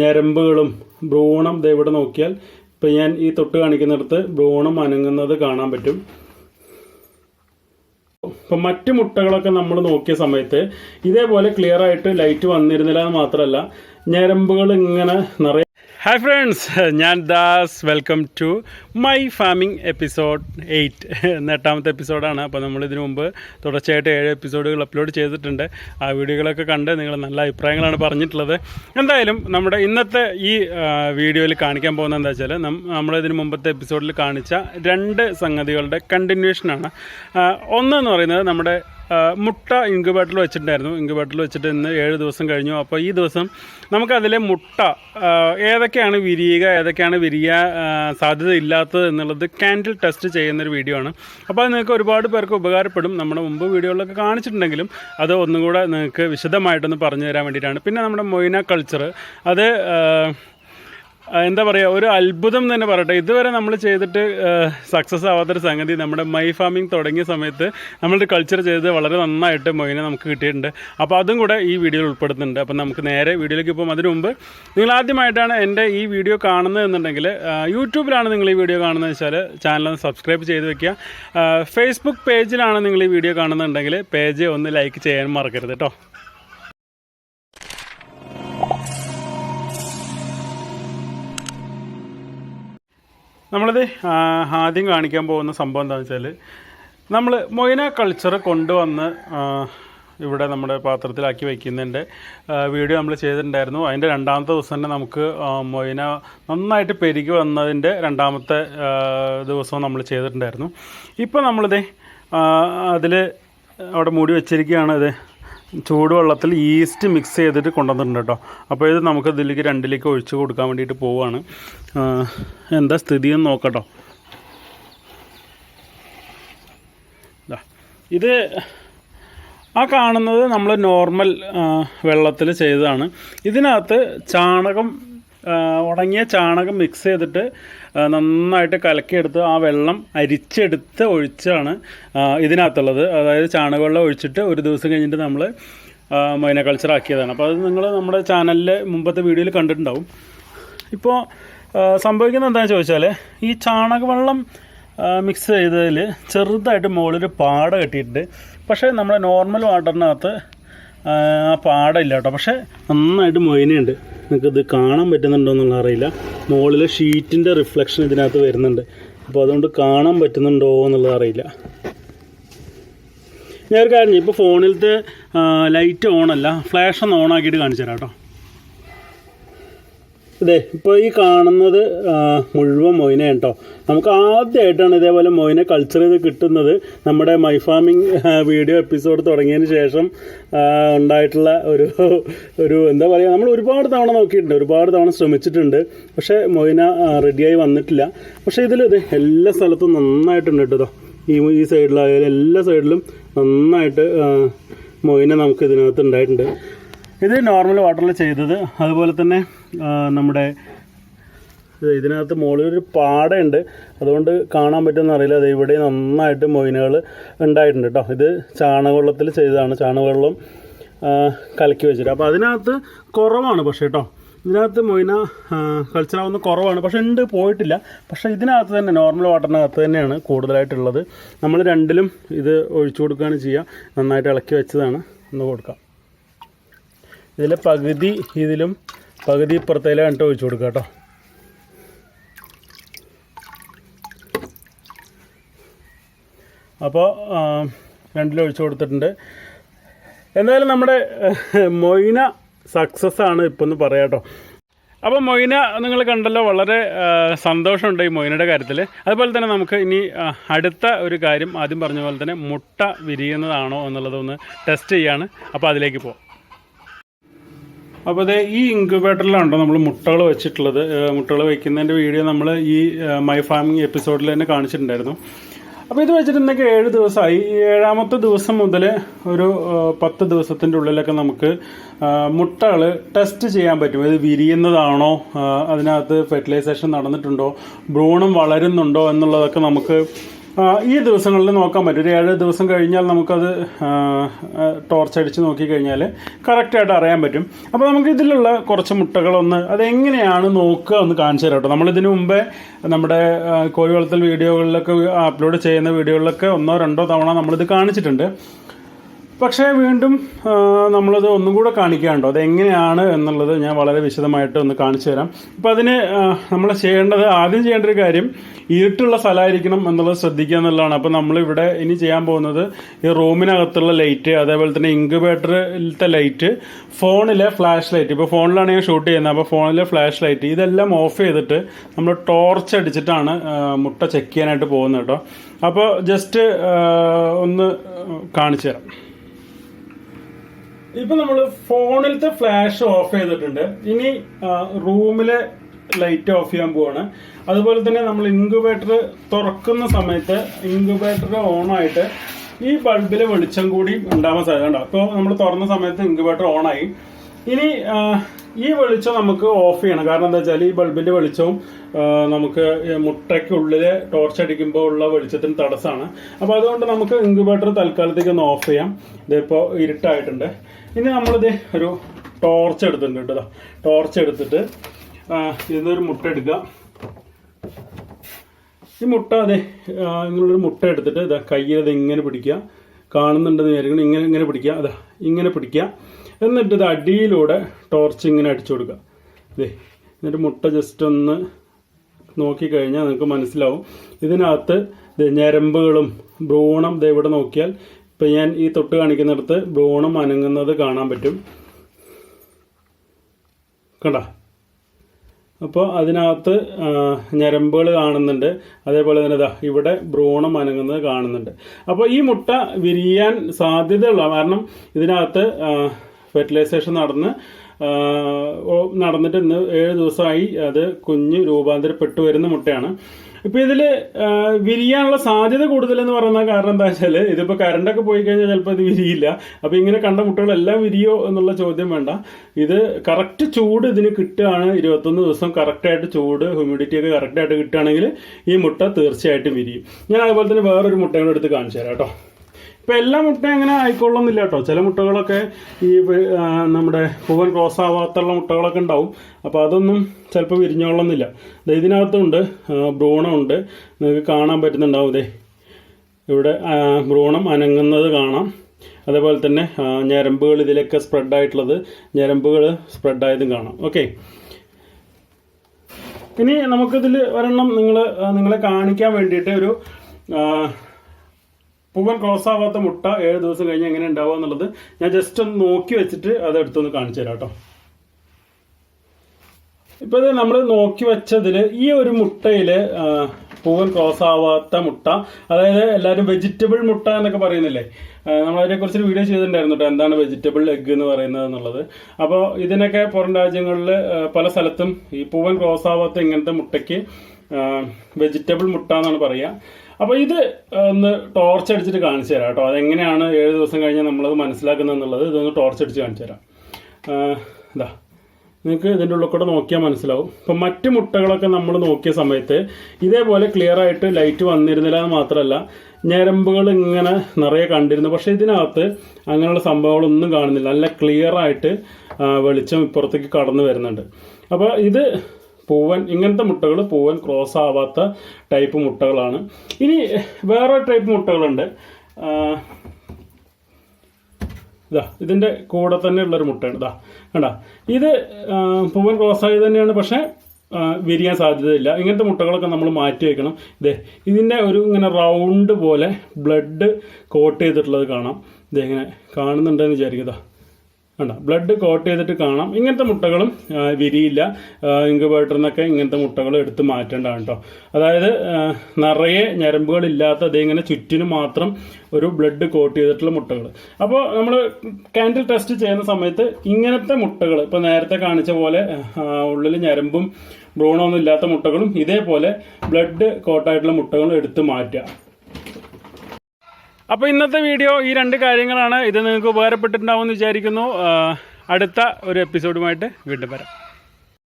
ഞരമ്പുകളും ഭ്രൂണം ഇവിടെ നോക്കിയാൽ ഇപ്പം ഞാൻ ഈ തൊട്ട് കാണിക്കുന്നിടത്ത് ഭ്രൂണം അനങ്ങുന്നത് കാണാൻ പറ്റും. ഇപ്പം മറ്റു മുട്ടകളൊക്കെ നമ്മൾ നോക്കിയ സമയത്ത് ഇതേപോലെ ക്ലിയർ ആയിട്ട് ലൈറ്റ് വന്നിരുന്നില്ല എന്ന് മാത്രമല്ല ഞരമ്പുകൾ ഇങ്ങനെ നിറയെ ഹായ് ഫ്രണ്ട്സ് ഞാൻ Das. Welcome to my farming episode eight എന്ന എട്ടാമത്തെ എപ്പിസോഡാണ് അപ്പോൾ നമ്മൾ ഇതിനു മുമ്പ് തുടർച്ചയായിട്ട് ഏഴ് എപ്പിസോഡുകൾ അപ്ലോഡ് ചെയ്തിട്ടുണ്ട്. ആ വീഡിയോകളൊക്കെ കണ്ട് നിങ്ങൾ നല്ല അഭിപ്രായങ്ങളാണ് പറഞ്ഞിട്ടുള്ളത്. എന്തായാലും നമ്മുടെ ഇന്നത്തെ ഈ വീഡിയോയിൽ കാണിക്കാൻ പോകുന്നത് എന്താ വെച്ചാൽ നമ്മളിതിന് മുമ്പത്തെ എപ്പിസോഡിൽ കാണിച്ച രണ്ട് സംഗതികളുടെ കണ്ടിന്യൂഷനാണ് ഒന്നെന്ന് പറയുന്നത് നമ്മുടെ മുട്ട ഇൻക്യുബേറ്ററിൽ വെച്ചിട്ടുണ്ടായിരുന്നു. ഇൻക്യുബേറ്ററിൽ വെച്ചിട്ട് ഇന്ന് ഏഴ് ദിവസം കഴിഞ്ഞു. അപ്പോൾ ഈ ദിവസം നമുക്കതിലെ മുട്ട ഏതൊക്കെയാണ് വിരിയുക ഏതൊക്കെയാണ് വിരിയാൻ ആ, സാധ്യത ഇല്ലാത്തത് എന്നുള്ളത് ക്യാൻഡിൽ ടെസ്റ്റ് ചെയ്യുന്നൊരു വീഡിയോ ആണ്. അപ്പോൾ അത് നിങ്ങൾക്ക് ഒരുപാട് പേർക്ക് ഉപകാരപ്പെടും. നമ്മുടെ മുമ്പ് വീഡിയോകളിലൊക്കെ കാണിച്ചിട്ടുണ്ടെങ്കിലും അത് ഒന്നുകൂടെ നിങ്ങൾക്ക് വിശദമായിട്ടൊന്ന് പറഞ്ഞു തരാൻ വേണ്ടിയിട്ടാണ്. പിന്നെ നമ്മുടെ മൊയ്ന കൾച്ചർ അത് എന്താ പറയുക ഒരു അത്ഭുതം തന്നെ പറയട്ടെ. ഇതുവരെ നമ്മൾ ചെയ്തിട്ട് സക്സസ് ആവാത്തൊരു സംഗതി നമ്മുടെ മൈ ഫാമിംഗ് തുടങ്ങിയ സമയത്ത് നമ്മളൊരു കൾച്ചർ ചെയ്ത് വളരെ നന്നായിട്ട് മൊയിനെ നമുക്ക് കിട്ടിയിട്ടുണ്ട്. അപ്പോൾ അതും കൂടെ ഈ വീഡിയോയിൽ ഉൾപ്പെടുത്തുന്നുണ്ട് അപ്പോൾ നമുക്ക് നേരെ വീഡിയോയിലേക്ക് പോകും അതിനു മുമ്പ് നിങ്ങൾ ആദ്യമായിട്ടാണ് എന്റെ ഈ വീഡിയോ കാണുന്നത് എന്നുണ്ടെങ്കിൽ യൂട്യൂബിലാണ് നിങ്ങൾ ഈ വീഡിയോ കാണുന്നത് വെച്ചാൽ ചാനൽ ഒന്ന് സബ്സ്ക്രൈബ് ചെയ്ത് വെക്കുക. ഫേസ്ബുക്ക് പേജിലാണ് നിങ്ങൾ ഈ വീഡിയോ കാണുന്നുണ്ടെങ്കിൽ പേജ് ഒന്ന് ലൈക്ക് ചെയ്യാൻ മറക്കരുത് കേട്ടോ നമ്മളിത് ആദ്യം കാണിക്കാൻ പോകുന്ന സംഭവം എന്താണെന്ന് വെച്ചാൽ നമ്മൾ മൊയ്ന കൾച്ചർ കൊണ്ടുവന്ന് ഇവിടെ നമ്മുടെ പാത്രത്തിലാക്കി വയ്ക്കുന്നതിന്റെ വീഡിയോ നമ്മൾ ചെയ്തിട്ടുണ്ടായിരുന്നു. അതിന്റെ രണ്ടാമത്തെ ദിവസം തന്നെ നമുക്ക് മൊയ്ന നന്നായിട്ട് പെരുകി വന്നതിന്റെ രണ്ടാമത്തെ ദിവസവും നമ്മൾ ചെയ്തിട്ടുണ്ടായിരുന്നു. ഇപ്പോൾ നമ്മളിത് അതിൽ അവിടെ മൂടി വെച്ചിരിക്കുകയാണ് ഇത് ചൂടുവെള്ളത്തിൽ ഈസ്റ്റ് മിക്സ് ചെയ്തിട്ട് കൊണ്ടുവന്നിട്ടുണ്ട് കേട്ടോ. അപ്പോൾ ഇത് നമുക്ക് ഇതിലേക്ക് രണ്ടിലേക്ക് ഒഴിച്ച് കൊടുക്കാൻ വേണ്ടിയിട്ട് പോവുകയാണ് എന്താ സ്ഥിതി എന്ന് നോക്കട്ടോ. ഇത് ആ കാണുന്നത് നമ്മൾ നോർമൽ വെള്ളത്തിൽ ചെയ്തതാണ്. ഇതിനകത്ത് ചാണകം ഉണങ്ങിയ ചാണകം മിക്സ് ചെയ്തിട്ട് നന്നായിട്ട് കലക്കിയെടുത്ത് ആ വെള്ളം അരിച്ചെടുത്ത് ഒഴിച്ചാണ് ഇതിനകത്തുള്ളത്. അതായത് ചാണകവെള്ളം ഒഴിച്ചിട്ട് ഒരു ദിവസം കഴിഞ്ഞിട്ട് നമ്മൾ മൈന കൾച്ചർ ആക്കിയതാണ്. അപ്പോൾ അത് നിങ്ങൾ നമ്മുടെ ചാനലിൽ മുമ്പത്തെ വീഡിയോയിൽ കണ്ടിട്ടുണ്ടാവും. ഇപ്പോൾ സംഭവിക്കുന്നത് എന്താണെന്ന് ചോദിച്ചാൽ ഈ ചാണകവെള്ളം മിക്സ് ചെയ്തതിൽ ചെറുതായിട്ട് മുകളിൽ പാട കെട്ടിയിട്ടുണ്ട്. പക്ഷേ നമ്മുടെ നോർമൽ വാട്ടറിനകത്ത് ആ പാടില്ല കേട്ടോ. പക്ഷേ നന്നായിട്ട് മൊയിനുണ്ട്. നിങ്ങൾക്ക് ഇത് കാണാൻ പറ്റുന്നുണ്ടോ എന്നുള്ള അറിയില്ല. മുകളിൽ ഷീറ്റിന്റെ റിഫ്ലക്ഷൻ ഇതിനകത്ത് വരുന്നുണ്ട്. അപ്പോൾ അതുകൊണ്ട് കാണാൻ പറ്റുന്നുണ്ടോ എന്നുള്ളത് അറിയില്ല. ഞാൻ ഒരു കാര്യം ഇപ്പോൾ ഫോണിലത്തെ ലൈറ്റ് ഓണല്ല ഫ്ലാഷ് ഒന്ന് ഓൺ ആക്കിയിട്ട് കാണിച്ചു തരാം കേട്ടോ. ഇതേ ഇപ്പോൾ ഈ കാണുന്നത് മുഴുവൻ മൊയിന കേട്ടോ നമുക്ക് ആദ്യമായിട്ടാണ് ഇതേപോലെ മൊയിന കൾച്ചർ ചെയ്ത് കിട്ടുന്നത്. നമ്മുടെ മൈ ഫാമിംഗ് വീഡിയോ എപ്പിസോഡ് തുടങ്ങിയതിന് ശേഷം ഉണ്ടായിട്ടുള്ള ഒരു ഒരു എന്താ പറയുക നമ്മൾ ഒരുപാട് തവണ നോക്കിയിട്ടുണ്ട് ഒരുപാട് തവണ ശ്രമിച്ചിട്ടുണ്ട്. പക്ഷേ മൊയിന റെഡിയായി വന്നിട്ടില്ല. പക്ഷേ ഇതിൽ ഇത് എല്ലാ സ്ഥലത്തും നന്നായിട്ടുണ്ട് കേട്ടോ ഈ ഈ സൈഡിലായാലും എല്ലാ സൈഡിലും നന്നായിട്ട് മൊയിന നമുക്ക് ഇതിനകത്ത് ഉണ്ടായിട്ടുണ്ട്. ഇത് നോർമൽ വാട്ടറിൽ ചെയ്തത്. അതുപോലെ തന്നെ നമ്മുടെ ഇതിനകത്ത് മുകളിൽ ഒരു പാടയുണ്ട്. അതുകൊണ്ട് കാണാൻ പറ്റുമെന്ന് അറിയില്ല. അത് ഇവിടെ നന്നായിട്ട് മൊയിനുകൾ ഉണ്ടായിട്ടുണ്ട് കേട്ടോ ഇത് ചാണകവെള്ളത്തിൽ ചെയ്തതാണ്. ചാണകവെള്ളം കലക്കി വെച്ചിട്ട്. അപ്പോൾ അതിനകത്ത് കുറവാണ് പക്ഷേ കേട്ടോ ഇതിനകത്ത് മൊയിന കൾച്ചറാവുന്ന കുറവാണ്. പക്ഷേ ഉണ്ട് പോയിട്ടില്ല. പക്ഷേ ഇതിനകത്ത് തന്നെ നോർമൽ വാട്ടറിനകത്ത് തന്നെയാണ് കൂടുതലായിട്ടുള്ളത്. നമ്മൾ രണ്ടിലും ഇത് ഒഴിച്ചു കൊടുക്കുകയാണ് ചെയ്യുക നന്നായിട്ട് ഇളക്കി വെച്ചതാണ്. ഒന്ന് കൊടുക്കാം. ഇതിലെ പകുതി ഇതിലും പകുതി ഇപ്പുറത്തേലും കണ്ടിട്ട് ഒഴിച്ചു കൊടുക്കുക കേട്ടോ. അപ്പോൾ രണ്ടിലും ഒഴിച്ചു കൊടുത്തിട്ടുണ്ട്. എന്തായാലും നമ്മുടെ മൊയ്ന സക്സസ് ആണ് ഇപ്പം ഒന്ന് പറയാം കേട്ടോ. അപ്പോൾ മൊയ്ന നിങ്ങൾ കണ്ടല്ലോ വളരെ സന്തോഷമുണ്ട് ഈ മൊയ്നയുടെ കാര്യത്തിൽ അതുപോലെ തന്നെ നമുക്ക് ഇനി അടുത്ത ഒരു കാര്യം ആദ്യം പറഞ്ഞ പോലെ തന്നെ മുട്ട വിരിയുന്നതാണോ എന്നുള്ളതൊന്ന് ടെസ്റ്റ് ചെയ്യാണ്. അപ്പോൾ അതിലേക്ക് പോകാം അപ്പോൾ അതേ ഈ ഇൻക്യുബേറ്ററിലാണോ നമ്മൾ മുട്ടകൾ വെച്ചിട്ടുള്ളത്. മുട്ടകൾ വയ്ക്കുന്നതിന്റെ വീഡിയോ നമ്മൾ ഈ മൈ ഫാമിംഗ് എപ്പിസോഡിൽ തന്നെ കാണിച്ചിട്ടുണ്ടായിരുന്നു. അപ്പോൾ ഇത് വെച്ചിട്ട് ഏഴ് ദിവസമായി. ഏഴാമത്തെ ദിവസം മുതൽ ഒരു പത്ത് ദിവസത്തിന്റെ ഉള്ളിലൊക്കെ നമുക്ക് മുട്ടകൾ ടെസ്റ്റ് ചെയ്യാൻ പറ്റും. ഇത് വിരിയുന്നതാണോ? അതിനകത്ത് ഫെർട്ടിലൈസേഷൻ നടന്നിട്ടുണ്ടോ? ഭ്രൂണം വളരുന്നുണ്ടോ എന്നുള്ളതൊക്കെ നമുക്ക് ഈ ദിവസങ്ങളിൽ നോക്കാൻ പറ്റും. ഒരു ഏഴ് ദിവസം കഴിഞ്ഞാൽ നമുക്കത് ടോർച്ച് അടിച്ച് നോക്കിക്കഴിഞ്ഞാൽ കറക്റ്റായിട്ട് അറിയാൻ പറ്റും. അപ്പോൾ നമുക്ക് ഇതിലുള്ള കുറച്ച് മുട്ടകളൊന്ന് അതെങ്ങനെയാണ് നോക്കുക ഒന്ന് കാണിച്ചു തരാം കേട്ടോ. നമ്മളിതിനു മുമ്പേ നമ്മുടെ കോഴി വളർത്തൽ വീഡിയോകളിലൊക്കെ അപ്ലോഡ് ചെയ്യുന്ന വീഡിയോകളിലൊക്കെ ഒന്നോ രണ്ടോ തവണ നമ്മളിത് കാണിച്ചിട്ടുണ്ട്. പക്ഷേ വീണ്ടും നമ്മളത് ഒന്നും കൂടെ കാണിക്കാണ്ടോ അതെങ്ങനെയാണ് എന്നുള്ളത് ഞാൻ വളരെ വിശദമായിട്ട് ഒന്ന് കാണിച്ചു തരാം. അപ്പം അതിന് നമ്മൾ ചെയ്യേണ്ടത് ആദ്യം ചെയ്യേണ്ട ഒരു കാര്യം ഇരുട്ടുള്ള സ്ഥലമായിരിക്കണം എന്നുള്ളത് ശ്രദ്ധിക്കുക എന്നുള്ളതാണ്. അപ്പം നമ്മളിവിടെ ഇനി ചെയ്യാൻ പോകുന്നത് ഈ റൂമിനകത്തുള്ള ലൈറ്റ് അതേപോലെ തന്നെ ഇൻക്യുബേറ്ററിലത്തെ ലൈറ്റ് ഫോണിലെ ഫ്ലാഷ് ലൈറ്റ്. ഇപ്പോൾ ഫോണിലാണ് ഞാൻ ഷൂട്ട് ചെയ്യുന്നത്. അപ്പോൾ ഫോണിലെ ഫ്ലാഷ് ലൈറ്റ് ഇതെല്ലാം ഓഫ് ചെയ്തിട്ട് നമ്മൾ ടോർച്ച് അടിച്ചിട്ടാണ് മുട്ട ചെക്ക് ചെയ്യാനായിട്ട് പോകുന്നത് കേട്ടോ. അപ്പോൾ ജസ്റ്റ് ഒന്ന് കാണിച്ചു തരാം. ഇപ്പൊ നമ്മൾ ഫോണിലത്തെ ഫ്ലാഷ് ഓഫ് ചെയ്തിട്ടുണ്ട്. ഇനി റൂമിലെ ലൈറ്റ് ഓഫ് ചെയ്യാൻ പോവാണ്. അതുപോലെ തന്നെ നമ്മൾ ഇൻക്യുബേറ്റർ തുറക്കുന്ന സമയത്ത് ഇൻക്യുബേറ്റർ ഓൺ ആയിട്ട് ഈ ബൾബിലെ വെളിച്ചം കൂടി ഉണ്ടാവാൻ സാധ്യത ഉണ്ടാവും അപ്പോൾ നമ്മൾ തുറന്ന സമയത്ത് ഇൻക്യുബേറ്റർ ഓൺ ആയി. ഇനി ഈ വെളിച്ചം നമുക്ക് ഓഫ് ചെയ്യണം. കാരണം എന്താ വെച്ചാൽ ഈ ബൾബിന്റെ വെളിച്ചവും നമുക്ക് മുട്ടയ്ക്കുള്ളിൽ ടോർച്ച് അടിക്കുമ്പോൾ ഉള്ള വെളിച്ചത്തിന് തടസ്സമാണ് അപ്പോൾ അതുകൊണ്ട് നമുക്ക് ഇൻക്യുബേറ്റർ തൽക്കാലത്തേക്ക് ഒന്ന് ഓഫ് ചെയ്യാം. ഇതിപ്പോൾ ഇരുട്ടായിട്ടുണ്ട്. ഇനി നമ്മളിത് ഒരു ടോർച്ച് എടുത്തിട്ടുണ്ട് കേട്ടോ. ടോർച്ച് എടുത്തിട്ട് ആ, ഇതിന്നൊരു മുട്ട എടുക്കുക ഈ മുട്ട അതെ ഇങ്ങനൊരു മുട്ട എടുത്തിട്ട് ഇതാ കയ്യിൽ ഇത് ഇങ്ങനെ പിടിക്കുക. കാണുന്നുണ്ടെന്ന് വിചാരിക്കണം ഇങ്ങനെ ഇങ്ങനെ പിടിക്കുക. അതാ ഇങ്ങനെ പിടിക്കുക. എന്നിട്ട് ഇത് അടിയിലൂടെ ടോർച്ച് ഇങ്ങനെ അടിച്ചു കൊടുക്കുക. ഇതേ എന്നിട്ട് മുട്ട ജസ്റ്റ് ഒന്ന് നോക്കിക്കഴിഞ്ഞാൽ നിങ്ങൾക്ക് മനസ്സിലാവും. ഇതിനകത്ത് ഞരമ്പുകളും ഭ്രൂണം ഇവിടെ നോക്കിയാൽ ഇപ്പം ഞാൻ ഈ തൊട്ട് കാണിക്കുന്നിടത്ത് ഭ്രൂണം അനങ്ങുന്നത് കാണാൻ പറ്റും. കണ്ട? അപ്പോൾ അതിനകത്ത് ഞരമ്പുകൾ കാണുന്നുണ്ട്. അതേപോലെ തന്നെ ഇതാ ഇവിടെ ഭ്രൂണം അനങ്ങുന്നത് കാണുന്നുണ്ട്. അപ്പോൾ ഈ മുട്ട വിരിയാൻ സാധ്യതയുള്ള കാരണം ഇതിനകത്ത് ഫെർട്ടിലൈസേഷൻ നടന്ന് നടന്നിട്ട് ഇന്ന് ഏഴ് ദിവസമായി അത് കുഞ്ഞ് രൂപാന്തരപ്പെട്ടു വരുന്ന മുട്ടയാണ്. ഇപ്പൊ ഇതിൽ വിരിയാനുള്ള സാധ്യത കൂടുതലെന്ന് പറയുന്ന കാരണം എന്താ വെച്ചാൽ ഇതിപ്പോ കറണ്ടൊക്കെ പോയി കഴിഞ്ഞാൽ ചിലപ്പോൾ ഇത് വിരിയില്ല. അപ്പൊ ഇങ്ങനെ കണ്ട മുട്ടകളെല്ലാം വിരിയോ എന്നുള്ള ചോദ്യം വേണ്ട. ഇത് കറക്റ്റ് ചൂട് ഇതിന് കിട്ടുകയാണ്. ഇരുപത്തൊന്ന് ദിവസം കറക്റ്റായിട്ട് ചൂട് ഹ്യൂമിഡിറ്റി ഒക്കെ കറക്റ്റായിട്ട് കിട്ടുകയാണെങ്കിൽ ഈ മുട്ട തീർച്ചയായിട്ടും വിരിയും. ഞാൻ അതുപോലെ തന്നെ വേറൊരു മുട്ടയും കൂടെ എടുത്ത് കാണിച്ചു തരാം കേട്ടോ. ഇപ്പൊ എല്ലാ മുട്ടയും അങ്ങനെ ആയിക്കൊള്ളുന്നില്ല കേട്ടോ. ചില മുട്ടകളൊക്കെ ഈ നമ്മുടെ പൂവൻ ക്രോസ് ആവാത്തുള്ള മുട്ടകളൊക്കെ ഉണ്ടാവും. അപ്പോൾ അതൊന്നും ചിലപ്പോൾ ദേ ഇതിനകത്തുണ്ട് ഭ്രൂണമുണ്ട്. നിങ്ങൾക്ക് കാണാൻ പറ്റുന്നുണ്ടാവും ഇതേ ഇവിടെ ഭ്രൂണം അനങ്ങുന്നത് കാണാം. അതേപോലെ തന്നെ ഞരമ്പുകൾ ഇതിലൊക്കെ സ്പ്രെഡ് ആയിട്ടുള്ളത് ഞരമ്പുകൾ സ്പ്രെഡ് ആയതും കാണാം. ഓക്കെ. ഇനി നമുക്കിതിൽ ഒരെണ്ണം നിങ്ങൾ നിങ്ങളെ കാണിക്കാൻ വേണ്ടിയിട്ട് ഒരു പൂവൻ ക്ലോസ് ആവാത്ത മുട്ട ഏഴ് ദിവസം കഴിഞ്ഞ് എങ്ങനെ ഉണ്ടാവുക എന്നുള്ളത് ഞാൻ ജസ്റ്റ് ഒന്ന് നോക്കി വെച്ചിട്ട് അത് എടുത്തൊന്ന് കാണിച്ചു തരാം കേട്ടോ. ഇപ്പൊ നമ്മൾ നോക്കി വെച്ചതിൽ ഈ ഒരു മുട്ടയിൽ പൂവൻ ക്ലോസ് ആവാത്ത മുട്ട അതായത് എല്ലാവരും വെജിറ്റബിൾ മുട്ട എന്നൊക്കെ പറയുന്നില്ലേ? കുറിച്ചൊരു വീഡിയോ ചെയ്തിട്ടുണ്ടായിരുന്നു കേട്ടോ എന്താണ് വെജിറ്റബിൾ എഗ് എന്ന് പറയുന്നത് എന്നുള്ളത്. അപ്പോൾ ഇതിനൊക്കെ പുറം രാജ്യങ്ങളിൽ പല സ്ഥലത്തും ഈ പൂവൻ ക്ലോസ് ആവാത്ത ഇങ്ങനത്തെ മുട്ടയ്ക്ക് വെജിറ്റബിൾ മുട്ട എന്നാണ് പറയുക. അപ്പോൾ ഇത് ഒന്ന് ടോർച്ച് അടിച്ചിട്ട് കാണിച്ചു തരാം കേട്ടോ. അതെങ്ങനെയാണ് ഏഴ് ദിവസം കഴിഞ്ഞാൽ നമ്മളത് മനസ്സിലാക്കുന്നത് എന്നുള്ളത് ഇതൊന്ന് ടോർച്ച് അടിച്ച് കാണിച്ചു തരാം. ഇതാ നിങ്ങൾക്ക് ഇതിന്റെ ഉള്ളിൽ നോക്കിയാൽ മനസ്സിലാവും. ഇപ്പം മറ്റ് മുട്ടകളൊക്കെ നമ്മൾ നോക്കിയ സമയത്ത് ഇതേപോലെ ക്ലിയർ ആയിട്ട് ലൈറ്റ് വന്നിരുന്നില്ല എന്ന് മാത്രമല്ല ഞരമ്പുകൾ ഇങ്ങനെ നിറയെ കണ്ടിരുന്നു. പക്ഷേ ഇതിനകത്ത് അങ്ങനെയുള്ള സംഭവങ്ങളൊന്നും കാണുന്നില്ല. നല്ല ക്ലിയറായിട്ട് വെളിച്ചം ഇപ്പുറത്തേക്ക് കടന്നു വരുന്നുണ്ട്. അപ്പോൾ ഇത് പൂവൻ ഇങ്ങനത്തെ മുട്ടകൾ പൂവൻ ക്രോസ് ആവാത്ത ടൈപ്പ് മുട്ടകളാണ്. ഇനി വേറെ ടൈപ്പ് മുട്ടകളുണ്ട്. ഇതാ ഇതിന്റെ കൂടെ തന്നെ ഉള്ളൊരു മുട്ടയാണ്. ഇതാ കണ്ട ഇത് പൂവൻ ക്രോസ് ആയത് തന്നെയാണ് പക്ഷേ വിരിയാൻ സാധ്യതയില്ല. ഇങ്ങനത്തെ മുട്ടകളൊക്കെ നമ്മൾ മാറ്റി വെക്കണം. ഇതേ ഇതിന്റെ ഒരു ഇങ്ങനെ റൗണ്ട് പോലെ ബ്ലഡ് കോട്ട് ചെയ്തിട്ടുള്ളത് കാണാം. ഇതേ ഇങ്ങനെ കാണുന്നുണ്ടെന്ന് വിചാരിക്കുക. കണ്ട. ബ്ലഡ് കോട്ട് ചെയ്തിട്ട് കാണാം. ഇങ്ങനത്തെ മുട്ടകളും വിരിയില്ല. ഇൻക്യുബേറ്ററിൽ നിന്നൊക്കെ ഇങ്ങനത്തെ മുട്ടകൾ എടുത്ത് മാറ്റേണ്ടതാണ് കേട്ടോ അതായത് നിറയെ ഞരമ്പുകളില്ലാത്ത അതേങ്ങനെ ചുറ്റിനും മാത്രം ഒരു ബ്ലഡ് കോട്ട് ചെയ്തിട്ടുള്ള മുട്ടകൾ അപ്പോൾ നമ്മൾ കാൻഡിൽ ടെസ്റ്റ് ചെയ്യുന്ന സമയത്ത് ഇങ്ങനത്തെ മുട്ടകൾ ഇപ്പോൾ നേരത്തെ കാണിച്ച പോലെ ഉള്ളിൽ ഞരമ്പും ഭ്രൂണമൊന്നും ഇല്ലാത്ത മുട്ടകളും ഇതേപോലെ ബ്ലഡ് കോട്ടായിട്ടുള്ള മുട്ടകളും എടുത്ത് മാറ്റുക. അപ്പോൾ ഇന്നത്തെ വീഡിയോ ഈ രണ്ട് കാര്യങ്ങളാണ്. ഇത് നിങ്ങൾക്ക് ഉപകാരപ്പെട്ടിട്ടുണ്ടാവുമെന്ന് വിചാരിക്കുന്നു. അടുത്ത ഒരു എപ്പിസോഡുമായിട്ട് വീണ്ടും വരാം.